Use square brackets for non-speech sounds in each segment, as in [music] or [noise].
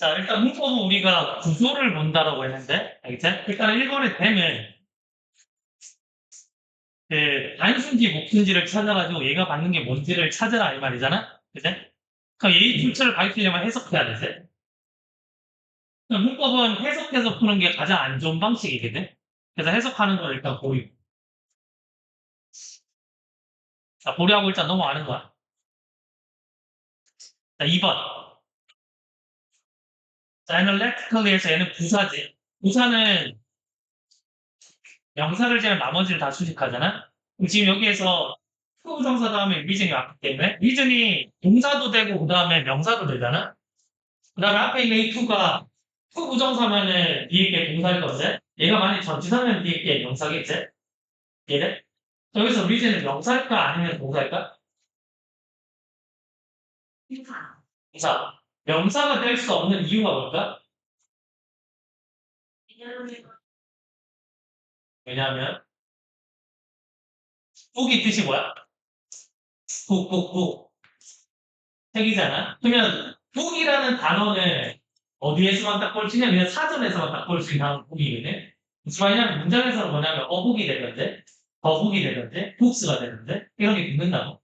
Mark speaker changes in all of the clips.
Speaker 1: 자, 일단 문법은 우리가 구조를 본다라고 했는데, 알겠지? 일단 1번의 댐은, 그, 단순지, 목순지를 찾아가지고 얘가 받는 게 뭔지를 찾으라, 이 말이잖아? 그지? 그럼 얘의 출처를 가리키려면 해석해야 되지? 문법은 해석해서 푸는 게 가장 안 좋은 방식이거든? 그래서 해석하는 걸 일단 보이고. 자, 보류하고 일단 넘어가는 거야. 자, 2번. 자, analytically에서 얘는 부사지. 부사는 명사를 제한 나머지를 다 수식하잖아? 그럼 지금 여기에서 투부정사 다음에 reason이 왔기 때문에 reason이 동사도 되고 그 다음에 명사도 되잖아? 그 다음에 앞에 있는 이 to가 투부정사면은 뒤에 게 동사일 거지? 얘가 만약 전치사면 뒤에 게 명사겠지? 얘네? 여기서 reason은 명사일까 아니면 동사일까? 동사. 명사가 될 수 없는 이유가 뭘까? 왜냐하면 북이 뜻이 뭐야? 북북북 책이잖아. 그러면 북이라는 단어는 어디에서만 딱 볼 수 있냐? 그냥 사전에서만 딱 볼 수 있는 북이거든. 무슨 말이냐면 문장에서는 뭐냐면 어북이 되던데, 더북이 되던데, 북스가 되던데 이런 게 붙는다고.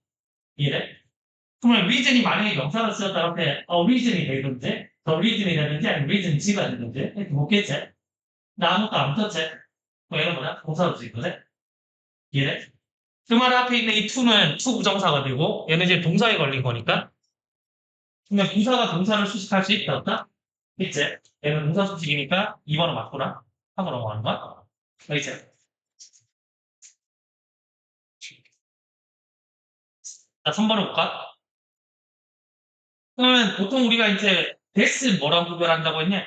Speaker 1: 이해돼? 그러면 reason이 만약에 명사로 쓰였다 앞에 어 reason이 되던데, 더 reason이 되는지 아니면 reason지가 되는지 이렇게 묻겠지? 나 아무것도 안 떴지? 뭐 이런 거나 동사로 쓰이거든. 이해돼? 그말 앞에 있는 이 to는 to 부정사가 되고 얘는 이제 동사에 걸린 거니까 근데 부사가 동사를 수식할 수 있다 없다? 있지? 얘는 동사 수식이니까 2번은 맞구나 하고 넘어가는 거야 알겠지? 자 3번을 볼까? 그러면 보통 우리가 이제 this 뭐라고 구별한다고 했냐?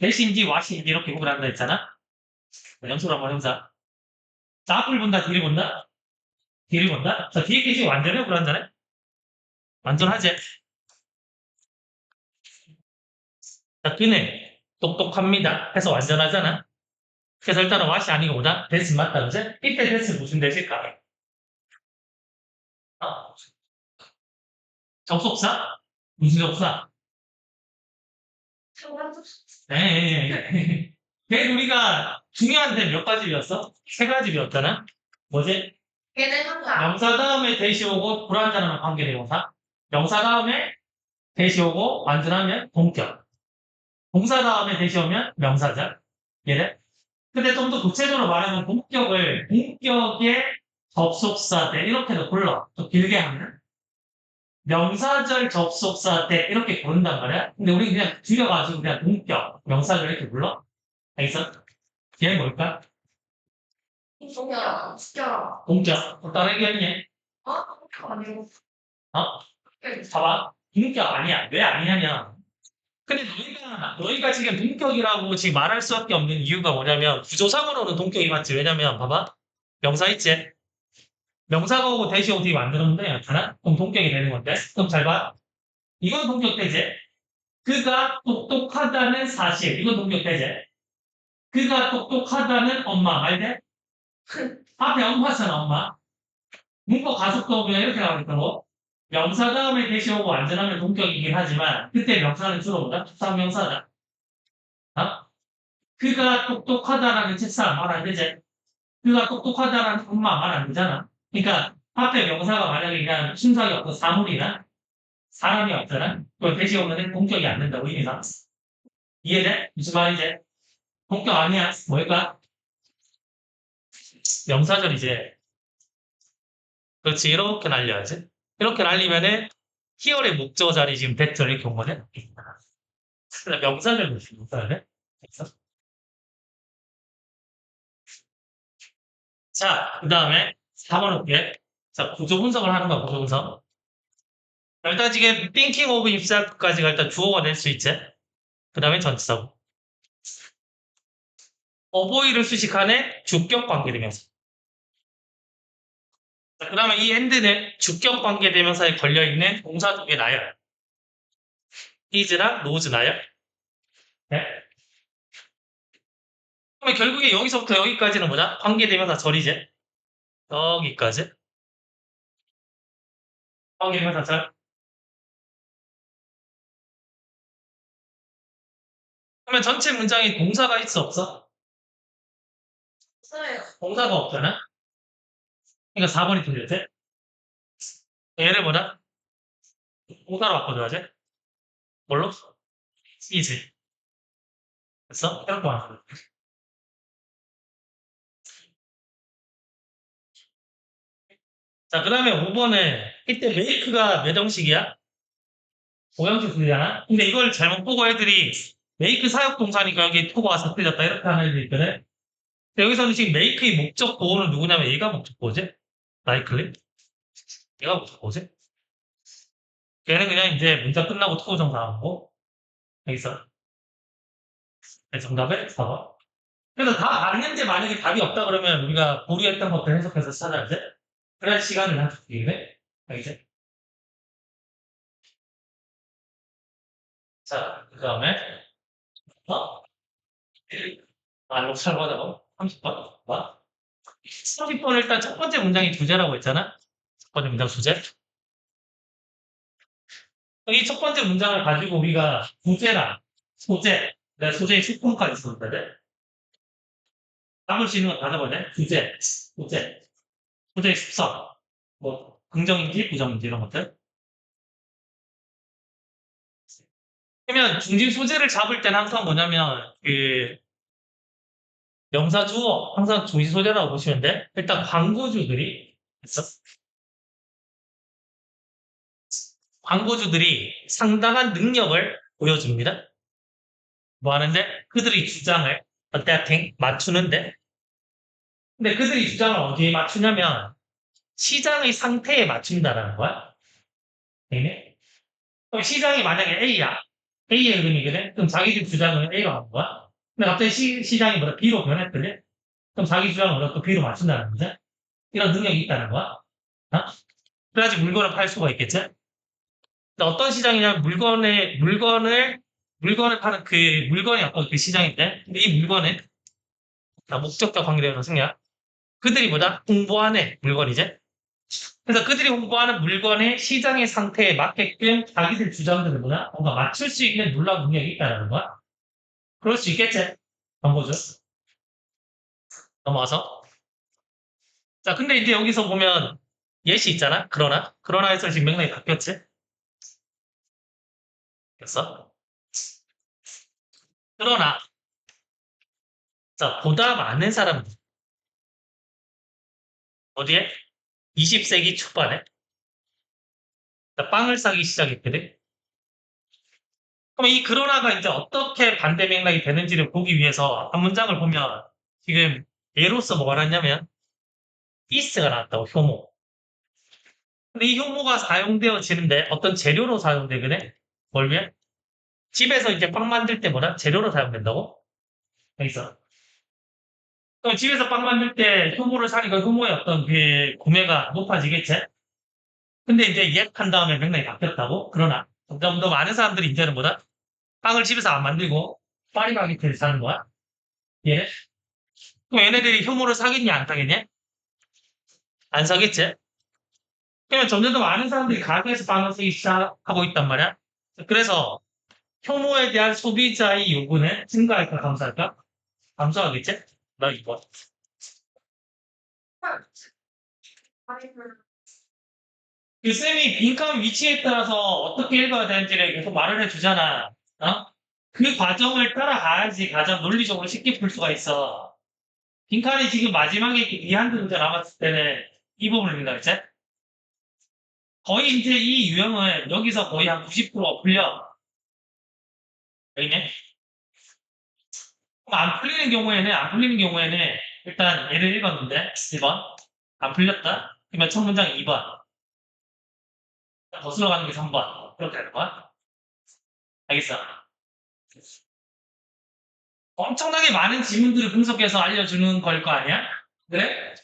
Speaker 1: 대신지 와신지 이렇게 구별한다 했잖아? 연습을 한번 해보자. 자, 앞을 본다, 뒤를 본다? 뒤를 본다? 자, 뒤에 게 지금 완전해, 불완전해? 완전하지? 자, 그네. 똑똑합니다. 해서 완전하잖아? 그래서 일단은 와시 아니고 보다 데스 맞다, 그지? 이때 데스 무슨 데스일까? 어? 접속사? 무슨 접사? 네. [laughs] 걔 우리가 중요한 데몇 가지 배웠어? 세 가지 배웠잖아? 뭐지? 명사 다음에 대시 오고 불완전하면 관계대명사. 명사 다음에 대시 오고 완전하면 동격. 동사 다음에 대시 오면 명사절. 얘네? 근데 좀 더 구체적으로 말하면 동격을 동격의 접속사 때 이렇게도 불러. 좀 길게 하면. 명사절 접속사 때 이렇게 부른단 말이야. 근데 우리 그냥 줄여가지고 그냥 동격, 명사절 이렇게 불러. 알겠어? 얘는 뭘까? 동격. 또 다른 의견이니? 어? 봐봐. 동격 아니야. 왜 아니냐면. 근데 너희가, 너희가 지금 동격이라고 지금 말할 수밖에 없는 이유가 뭐냐면, 구조상으로는 동격이 맞지. 왜냐면, 봐봐. 명사 있지? 명사가 오고 대시 뒤 만들었는데, 하나? 동격이 되는 건데. 그럼 잘 봐. 이건 동격되지? 그가 똑똑하다는 사실. 이건 동격되지? 그가 똑똑하다는 엄마. 말돼? [laughs] 앞에 엄마잖아, 엄마. 문법 가속도 그냥 이렇게 나오겠다고. 명사 다음에 대시 오고 완전하면 동격이긴 하지만 그때 명사는 주로 뭐다? 투상명사다. 어? 그가 똑똑하다라는 책사 말안 되지? 그가 똑똑하다라는 엄마 말 안 되잖아. 그러니까 앞에 명사가 만약에 그냥 순삭이 없고 사물이나 사람이 없잖아. 그걸 대시 오면 동격이 안 된다고 의미상. 이해돼? 무슨 말이지? 동격 아니야. 뭘까? 명사절이지. 그렇지. 이렇게 날려야지. 이렇게 날리면은 히얼의 목적어 자리 지금 거네. 그러니까 명사절 무시 명사절네. 됐어? 자, 그 다음에 4번 올게. 자, 구조 분석을 하는 거야, 구조 분석. 일단 지금 thinking of himself까지가 일단 주어가 될 수 있지. 그 다음에 전치사고. 어보이를 수식하는 주격 관계대명사. 자, 그 다음에 이 end는 주격 관계대명사에 걸려있는 동사 두 개 나열. is랑 knows 나열. 네? 그러면 결국에 여기서부터 여기까지는 뭐냐? 관계대명사 절이지. 여기까지. 관계대명사 절. 그러면 전체 문장에 동사가 있어 없어?
Speaker 2: 없어요.
Speaker 1: 동사가 없잖아? 그러니까 4번이 틀렸지? 얘를 보자. 동사로 바꿔줘야지. 뭘로? 이지. 됐어? 이렇게 만 자, 그 다음에 5번에 이때 메이크가 몇 형식이야? 5형식 쓰잖아? 근데 이걸 잘못 보고 애들이 메이크 사역 동사니까 여기 토가 틀렸다 이렇게 하는 애들이 있거든? 여기서는 지금 메이크의 목적 보호는 누구냐면 얘가 목적 보호지? 라이클리? 얘가 목적 보호지? 걔는 그냥 이제 문장 끝나고 토 정사하는 거. 여기서. 네, 정답은 4번. 그래서 다 맞는데 만약에 답이 없다 그러면 우리가 보류했던 것들 해석해서 찾아야지. 그래야 시간을 한 주기네. 알겠지? 자, 그 다음에, 어? 아, 이거 설거자고? 30번? 뭐? 30번 일단 첫 번째 문장이 주제라고 했잖아? 첫 번째 문장 주제? 이 첫 번째 문장을 가지고 우리가 주제랑 소재, 내가 소재의 10분까지 썼거든? 답을 수 있는 건다 잡아야 주제, 소재, 소재의 습성, 뭐, 긍정인지 부정인지 이런 것들. 그러면 중심 소재를 잡을 때는 항상 뭐냐면, 그, 명사 주어, 항상 중심 소재라고 보시면 돼. 일단 광고주들이, 있어? 광고주들이 상당한 능력을 보여줍니다. 뭐 하는데? 그들이 주장을, adapting, 맞추는데, 근데 그들이 주장을 어디에 맞추냐면, 시장의 상태에 맞춘다라는 거야. 되네? 그럼 시장이 만약에 A야. A의 의견이거든? 그럼 자기 집 주장을 A로 하는 거야. 근데 갑자기 시, 시장이 뭐라 B로 변했더니? 그럼 자기 주장을 뭐라 또 B로 맞춘다는 거지? 이런 능력이 있다는 거야. 어? 그래야지 물건을 팔 수가 있겠지? 근데 어떤 시장이냐면 물건을, 물건을, 물건을 파는 그 물건이 어떤 그 시장인데, 근데 이 물건은 다 목적과 관계되어서 승리야. 그들이 뭐다? 홍보하는 물건이지? 그래서 그들이 홍보하는 물건의 시장의 상태에 맞게끔 자기들 주장들을 뭐냐? 뭔가 맞출 수 있는 놀라운 능력이 있다는 거야. 그럴 수 있겠지? 광고죠. 넘어와서. 자, 근데 이제 여기서 보면 예시 있잖아? 그러나? 그러나에서 지금 맥락이 바뀌었지? 됐어? 그러나, 자, 보다 많은 사람들. 어디에? 20세기 초반에 자, 빵을 싸기 시작했거든. 그럼 이 그러나가 이제 어떻게 반대 맥락이 되는지를 보기 위해서 한 문장을 보면 지금 예로서 뭐가 나왔냐면 이스가 나왔다고 효모. 근데 이 효모가 사용되어지는데 어떤 재료로 사용되거든. 뭘 위해? 집에서 이제 빵 만들 때 뭐라 재료로 사용된다고? 여기서. 그럼 집에서 빵 만들 때 효모를 사니까 효모의 어떤 그 구매가 높아지겠지? 근데 이제 예약한 다음에 맥락이 바뀌었다고? 그러나 점점 더 많은 사람들이 이제는 뭐다? 빵을 집에서 안 만들고 파리바게트를 사는 거야? 얘네? 그럼 얘네들이 효모를 사겠냐 안 사겠냐? 안 사겠지? 그러면 점점 더 많은 사람들이 가게에서 빵을 쓰기 시작하고 있단 말이야. 그래서 효모에 대한 소비자의 요구는 증가할까 감소할까? 감소하겠지? 나 이거. 그 쌤이 빈칸 위치에 따라서 어떻게 읽어야 되는지를 계속 말을 해주잖아. 어? 그 과정을 따라가야지 가장 논리적으로 쉽게 풀 수가 있어. 빈칸이 지금 마지막에 이 한두 문제 남았을 때는 이 읽는다 했지? 거의 이제 이 유형을 여기서 거의 한 90% 풀려. 여기네? 안 풀리는 경우에는, 안 풀리는 경우에는 일단 얘를 읽었는데, 1번. 안 풀렸다? 그러면 첫 문장 2번. 거슬러 가는 게 3번. 그렇게 되는 거야? 알겠어? 엄청나게 많은 지문들을 분석해서 알려주는 걸 거 아니야? 그래?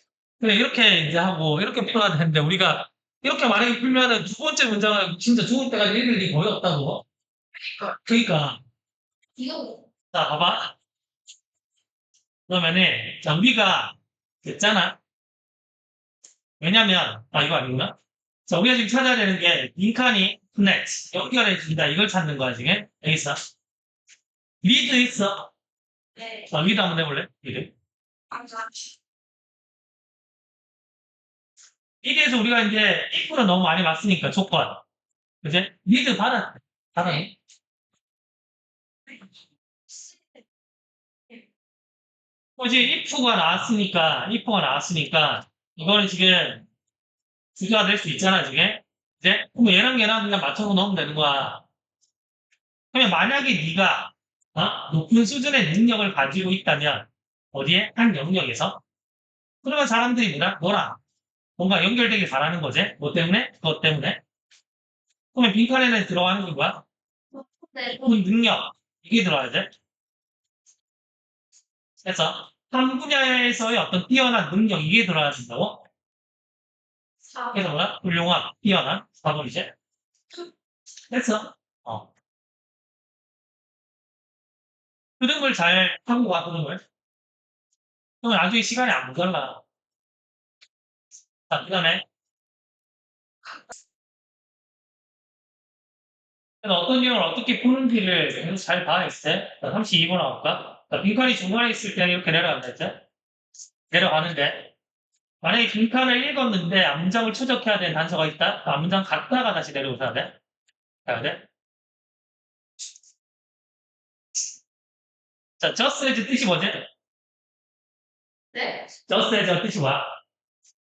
Speaker 1: 그래, 이렇게 이제 하고, 이렇게 풀어야 되는데, 우리가 이렇게 만약에 풀면은 두 번째 문장을 진짜 죽을 때까지 읽을 일이 거의 없다고. 그러니까,
Speaker 2: 이거
Speaker 1: 자, 봐봐. 그러면은, 자, 우리가 됐잖아. 왜냐면, 아, 이거 아니구나. 자, 우리가 지금 찾아야 되는 게, 빈칸이 connect, 연결해 준다. 이걸 찾는 거야, 지금. 알겠어? 리드 있어?
Speaker 2: 네.
Speaker 1: 아, 리드 한번 해볼래? 리드.
Speaker 2: 감사.
Speaker 1: 리드에서 우리가 이제 if를 너무 많이 봤으니까 조건. 그지? 리드 받았, 받았니? 뭐지? if가 나왔으니까, if가 나왔으니까, 이거는 지금 주제가 될 수 있잖아, 지금. 이제? 그럼 얘랑 얘랑 그냥 맞춰서 넣으면 되는 거야. 그러면 만약에 네가 어? 높은 수준의 능력을 가지고 있다면 어디에? 한 영역에서 그러면 사람들이 뭐라? 너랑 뭔가 연결되길 바라는 거지? 뭐 때문에? 그것 때문에? 그러면 빈칸에는 들어가는 게 뭐야?
Speaker 2: 네.
Speaker 1: 그 능력 이게 들어가야 돼. 그래서 한 분야에서의 어떤 뛰어난 능력 이게?
Speaker 2: 사.
Speaker 1: 그래서 뭐야? 훌륭한, 뛰어난, 사본이지? 됐어. 어. 흐름을 잘 타고 가, 흐름을. 그러면 나중에 시간이 안 모자라. 자, 그 다음에. 그래서 어떤 내용을 어떻게 푸는지를 잘 봐야겠어. 자, 32번 나올까? 자, 빈칸이 중간에 있을 때는 이렇게 내려간다 했죠? 내려가는데, 만약에 빈칸을 읽었는데 앞문장을 추적해야 되는 단서가 있다? 그 앞문장 갔다가 다시 내려오셔야 돼. 가야 돼. 자, just as 뜻이 뭐지?
Speaker 2: 네.
Speaker 1: just as 뜻이 뭐야?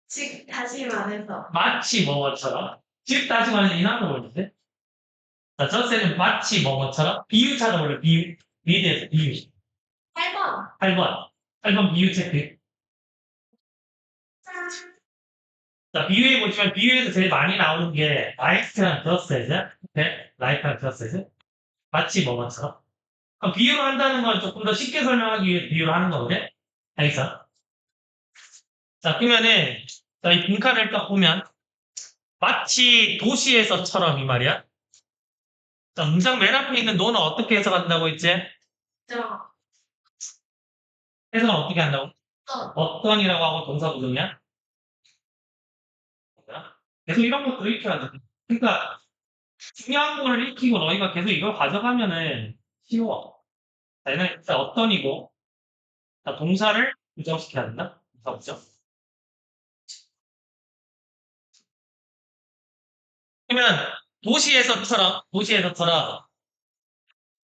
Speaker 2: 즉 다시 말해서
Speaker 1: 마치 뭐뭐처럼. 즉, 다시 말하면 이 나무 뭐지? 자, just as는 마치 뭐뭐처럼. 비유 찾아볼래, 비유. 리드에서 비유.
Speaker 2: 8번.
Speaker 1: 8번. 8번 비유 체크. 자, 비유에 보시면 비유에서 제일 많이 나오는 게 just as. 네? just as. 마치 뭐뭐처럼. 그럼 비유를 한다는 건 조금 더 쉽게 설명하기 위해 비유를 하는 거거든? 알겠어? 자, 그러면은, 자, 이 빈칸을 딱 보면, 마치 도시에서처럼 이 말이야. 자, 문장 맨 앞에 있는 너는 어떻게 해석한다고 했지?
Speaker 2: 저.
Speaker 1: 해석은 어떻게 한다고?
Speaker 2: 어.
Speaker 1: 어떤이라고 하고 동사 부정이야? 계속 이런 것도 익혀야 돼. 그러니까 중요한 거를 익히고 너희가 계속 이걸 가져가면은 쉬워. 자, 얘는 일단 어떤이고 자, 동사를 부정시켜야 된다. 동사 부정. 그러면 도시에서처럼 도시에서처럼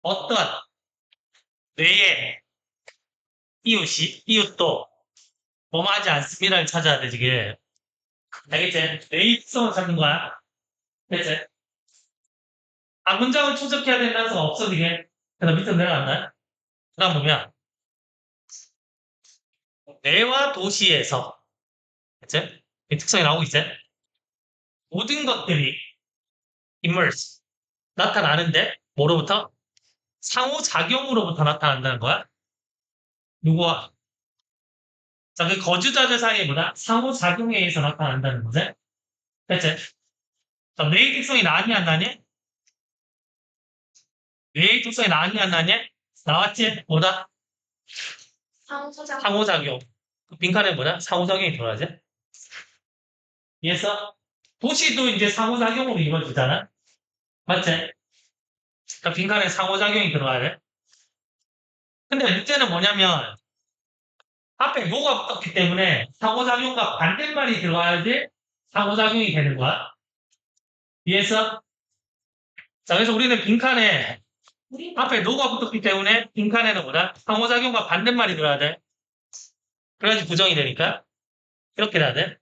Speaker 1: 어떤 뇌의 이웃이 이웃도 뭐하지 않습니다를 찾아야 돼 지금. 알겠지? 뇌의 특성을 찾는 거야. 됐지? 아, 문장을 추적해야 되는 단서가 없어, 이게. 그다음 밑으로 내려간다. 그 다음 보면, 뇌와 도시에서, 그치? 이 특성이 나오고 있지? 모든 것들이 immerse, 나타나는데, 뭐로부터? 상호작용으로부터 나타난다는 거야. 누구와? 자, 그 거주자들 사이에 뭐다? 상호작용에 의해서 나타난다는 거지? 됐지? 자, 뇌의 특성이 나왔니, 안 나니? 뇌의 특성이 나왔니, 안 나니? 나왔지? 뭐다?
Speaker 2: 상호작용.
Speaker 1: 상호작용. 그 빈칸에 뭐다? 상호작용이 들어가지? 이해했어? 도시도 이제 상호작용으로 이루어지잖아? 맞지? 그러니까 빈칸에 상호작용이 들어가야 돼? 근데 문제는 뭐냐면, 앞에 뭐가 붙었기 때문에 상호작용과 반대말이 들어가야지 상호작용이 되는 거야. 이해했어? 자, 그래서 우리는 빈칸에 앞에 노가 붙었기 때문에 빈칸에는 뭐다? 상호작용과 반대말이 들어야 돼. 그래야지 부정이 되니까. 이렇게 돼야 돼.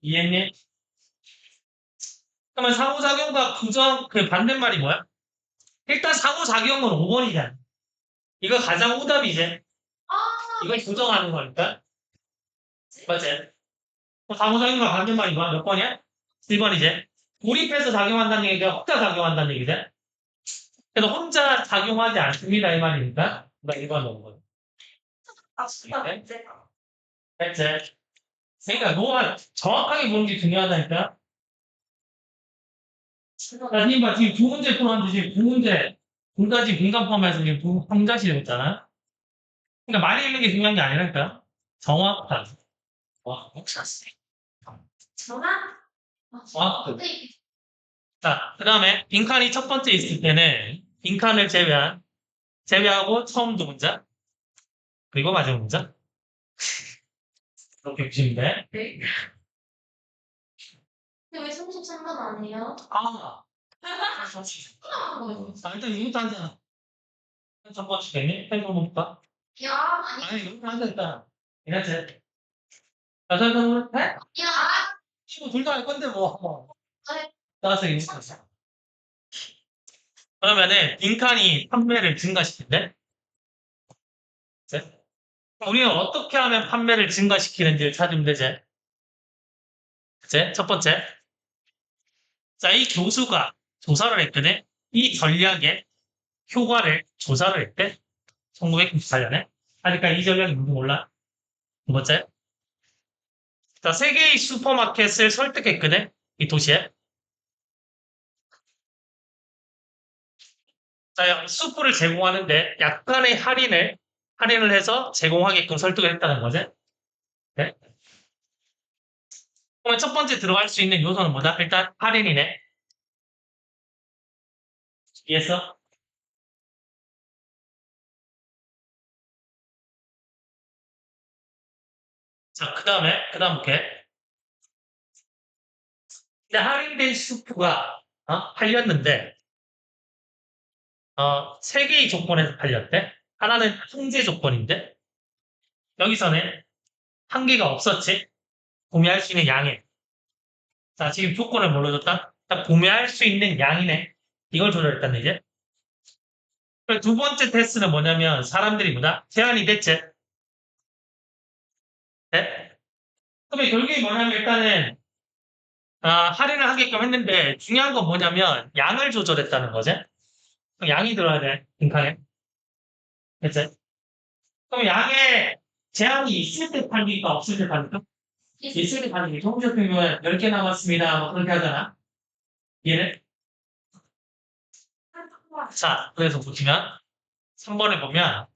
Speaker 1: 이해했니? 그러면 상호작용과 부정, 그 반대말이 뭐야? 일단 상호작용은 5번이잖아. 이거 가장 오답이지.
Speaker 2: 아,
Speaker 1: 이걸 부정하는 거니까. 맞지? 그럼 상호작용과 반대 말이 뭐야? 몇 번이야? 1번이지. 고립해서 작용한다는 얘기가 혼자 작용한다는 얘기지. 그래서 혼자 작용하지 않습니다. 이 말이니까. 나 1번 넣은 거야.
Speaker 2: 아, 진짜
Speaker 1: 네?
Speaker 2: 문제.
Speaker 1: 됐지? 그러니까 노가 정확하게 보는 게 중요하다니까. 자, 님 봐. 지금 두 문제 풀었는데 지금 두 문제, 지금 민간 포함해서 지금 되었잖아. 그러니까 많이 읽는 게 중요한 게 아니라니까. 정확한. 와,
Speaker 2: 전화?
Speaker 1: 정확한.
Speaker 2: 네.
Speaker 1: 자, 그 다음에 빈칸이 첫 번째 있을 때는 빈칸을 제외한, 제외하고 처음 두 문자, 그리고 마지막 문자. 이렇게 보시면 돼.
Speaker 2: 네. 근데 왜 33번 아니에요?
Speaker 1: 아,
Speaker 2: 아,
Speaker 1: 자, 일단 이거부터 하자. 첫 번째 됐니? 펜좀 볼까?
Speaker 2: 야, 아니,
Speaker 1: 아니, 이거부터 하자, 일단. 자, 그럼, 해?
Speaker 2: 야,
Speaker 1: 친구 둘 다 할 건데, 뭐.
Speaker 2: 네.
Speaker 1: 따라서 이거 했어. 그러면은, 빈칸이 판매를 증가시킨대? 그치? 우리는 어떻게 하면 판매를 증가시키는지를 찾으면 되지. 그치? 첫 번째. 자, 이 교수가 조사를 했거든. 이 전략의 효과를 조사를 했대. 1998년에. 하니까 이 전략이 뭔지 몰라? 두 번째. 자, 세 개의 슈퍼마켓을 설득했거든. 이 도시에. 자, 수프를 제공하는데 약간의 할인을, 할인을 해서 제공하게끔 설득을 했다는 거지. 네? 그러면 첫 번째 들어갈 수 있는 요소는 뭐다? 일단 할인이네. 이해했어? 자, 그 다음에, 그 다음 볼게. 근데 할인된 수프가, 어? 팔렸는데, 어, 세 개의 조건에서 팔렸대. 하나는 통제 조건인데, 여기서는 한 개가 없었지. 구매할 수 있는 양에. 자, 지금 조건을 뭘로 줬다? 딱 구매할 수 있는 양이네. 이걸 조절했다는 얘기. 그리고 두 번째 테스트는 뭐냐면, 사람들이 뭐다? 제한이 됐지. 네? 그러면 결국에 뭐냐면, 일단은, 아, 할인을 하게끔 했는데, 중요한 건 뭐냐면, 양을 조절했다는 거지. 양이 들어야 돼, 빈칸에. 그치? 그럼 양에 제한이 있을 때 팔리까, 없을 때 팔릴까? 있을 때 팔리기. 홈쇼핑은 10개 남았습니다. 뭐 그렇게 하잖아. 얘는? 자, 그래서 보시면, 3번에 보면,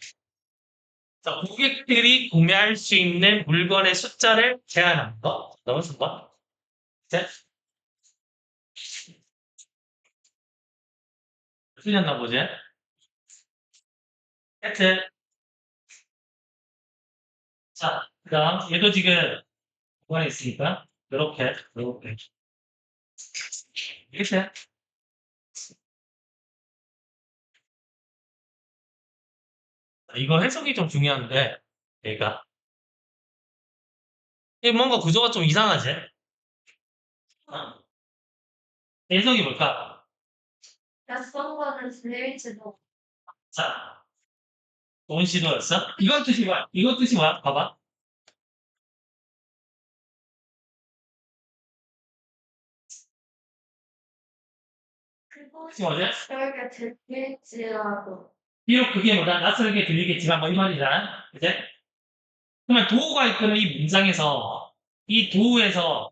Speaker 1: 자, 고객들이 구매할 수 있는 물건의 숫자를 제한하는 거. 너무 3번. 셋. 틀렸나 보지? 세트. 자, 그 다음, 얘도 지금, 뭐가 있으니까, 요렇게, 요렇게. 이렇게. 이거 해석이 좀 중요한데, 얘가. 이 뭔가 구조가 좀 이상하지? 어? 해석이 뭘까?
Speaker 2: 낯선 거는 들릴지도.
Speaker 1: 자, 좋은 시도였어? 이건 뜻이 뭐야? 이건 뜻이 뭐야? 봐봐.
Speaker 2: 그것이
Speaker 1: 뭐지?
Speaker 2: 낯설게 들릴지라도.
Speaker 1: 비록 그게 뭐다? 낯설게 들리겠지만 뭐 이 말이잖아. 그제? 그러면 도우가 이끄는 이 문장에서 이 도우에서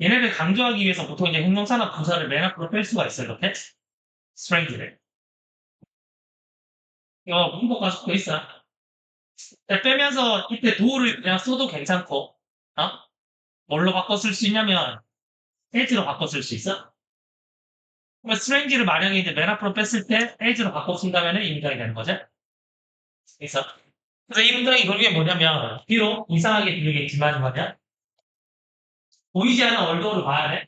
Speaker 1: 얘네를 강조하기 위해서 보통 이제 형용사나 부사를 맨 앞으로 뺄 수가 있어요. 이렇게. strength를. 이거 문법과 속도 있어. 자, 빼면서 이때 도우를 그냥 써도 괜찮고, 어? 뭘로 바꿔 쓸 수 있냐면, edge로 바꿔 쓸 수 있어. 그러면 strang를 만약에 이제 맨 앞으로 뺐을 때 edge로 바꿔 쓴다면 이 문장이 되는 거죠. 그래서, 그래서 이 문장이 결국에 뭐냐면, 비록 이상하게 들리겠지만 뭐냐? 보이지 않는 얼도를 봐야 돼.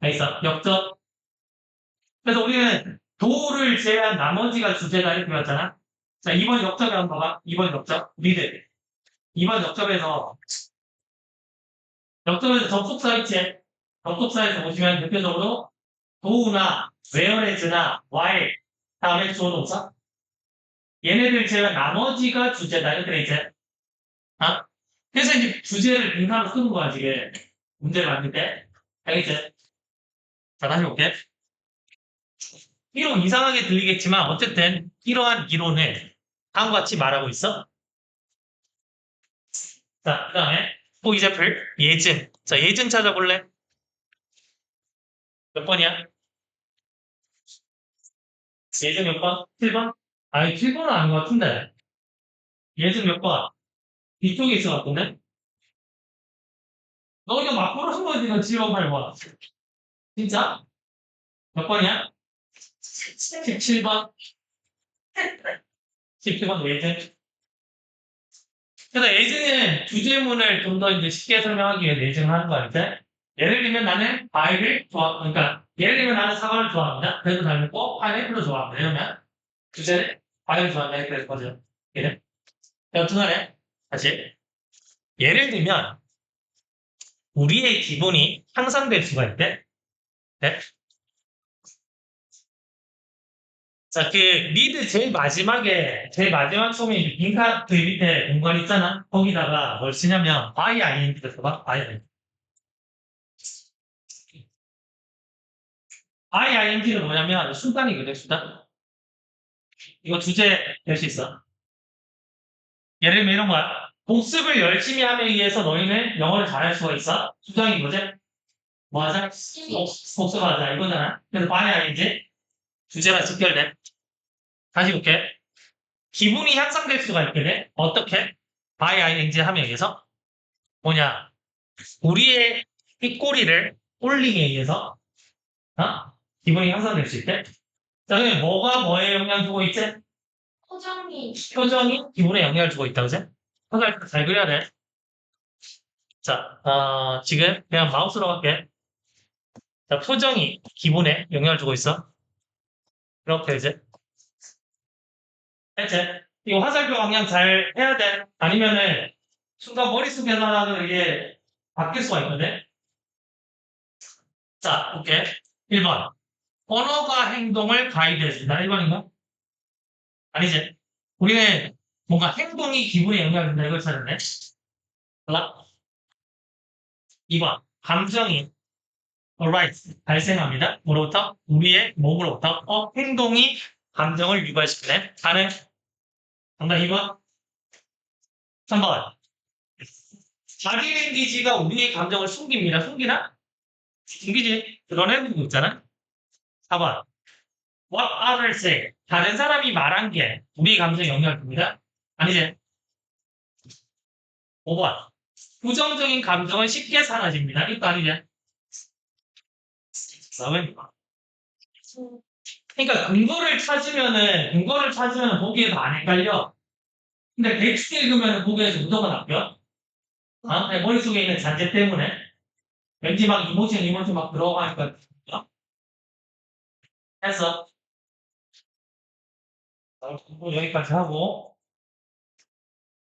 Speaker 1: 알겠어? 역적. 그래서 우리는 도를 제외한 나머지가 주제가 이렇게 왔잖아. 자, 이번 역접에 한번 봐봐. 이번 역접. 리드. 이번 역접에서 역접에서 접속사 있지? 접속사에서 보시면 대표적으로 도우나 웨어레즈나 while 다음에 주어 동사 얘네들 제외한 나머지가 주제다 이렇게 돼 있지? 아? 그래서 이제 주제를 빈칸으로 쓰는 거야 지금 문제를 만들 때 알겠지? 자 다시 볼게 비록 이상하게 들리겠지만 어쨌든 이러한 이론을 다음과 같이 말하고 있어. 자, 그 다음에 또 이제플 예증. 자, 예증 찾아볼래? 몇 번이야? 예증 몇 번? 7번? 아니, 7번은 아닌 것 같은데. 예증 몇 번? 이쪽에 있어 같은데? 너 이거 막 부르는 거지, 너 7번, 8번. 진짜? 몇 번이야? 17번. 17번 예제. 그래서 예제는 주제문을 좀 더 이제 쉽게 설명하기 위해 예제를 하는 거 알지? 예를 들면 나는 과일을 좋아, 그러니까 예를 들면 나는 사과를 좋아합니다. 그래도 닮고 파인애플도 좋아합니다. 이러면 주제는 과일을 좋아한다 이렇게 될 거죠. 얘는. 여튼 간에 다시 예를 들면 우리의 기분이 향상될 수가 있대. 네? 자, 그 리드 제일 마지막에 제일 마지막 소리 빈칸 그 밑에 공간 있잖아. 거기다가 뭘 쓰냐면 by ing를 써봐. by ing. by ing는 뭐냐면 수단이거든. 수단. 이거 주제 될 수 있어. 예를 들면 이런 거야. 복습을 열심히 함에 의해서 너희는 영어를 잘할 수가 있어. 수장이 뭐지? 복- 복습하자 이거잖아. 그래서 by ing 주제랑 직결돼. 다시 볼게. 기분이 향상될 수가 돼. 어떻게? by ing 함에 의해서 뭐냐? 우리의 이 꼬리를 올링에 의해서 어? 기분이 향상될 수 있대. 자, 그럼 뭐가 뭐에 영향 주고 있지?
Speaker 2: 표정이
Speaker 1: 표정이 기분에 영향을 주고 있다, 그지? 화살 잘 그려야 돼. 자, 어, 지금 그냥 마우스로 갈게. 자, 표정이 기분에 영향을 주고 있어. 이렇게 이제. 이제 이거 화살표 방향 잘 해야 돼. 아니면은 순간 머릿속에서는 이게 바뀔 수가 있거든. 자, 오케이. 1번. 언어가 행동을 가이드해준다. 1번인가? 아니지. 우리는 뭔가 행동이 기분에 영향을 준다. 이걸 찾았네. 몰라? 2번. 감정이 alright 발생합니다. 뭐로부터? 우리의 몸으로부터 어, 행동이 감정을 유발시키네. 가능? 정답 2번. 3번. 자기 랭귀지가 우리의 감정을 숨깁니다. 숨기나? 숨기지. 드러내는 거 있잖아. 4번. What others say. 다른 사람이 말한 게 우리 감정에 영향을 줍니다. 아니지. 5번. 부정적인 감정은 쉽게 사라집니다. 이거 아니지. 4번. 그러니까 근거를 찾으면은 근거를 찾으면 보기에서 안 헷갈려. 근데 대충 읽으면 보기에서 무조건 바뀌어. 아, 내 머릿속에 있는 잔재 때문에 왠지 막 이모션 이모션 막 들어가니까 어? 해서. 어, 여기까지 하고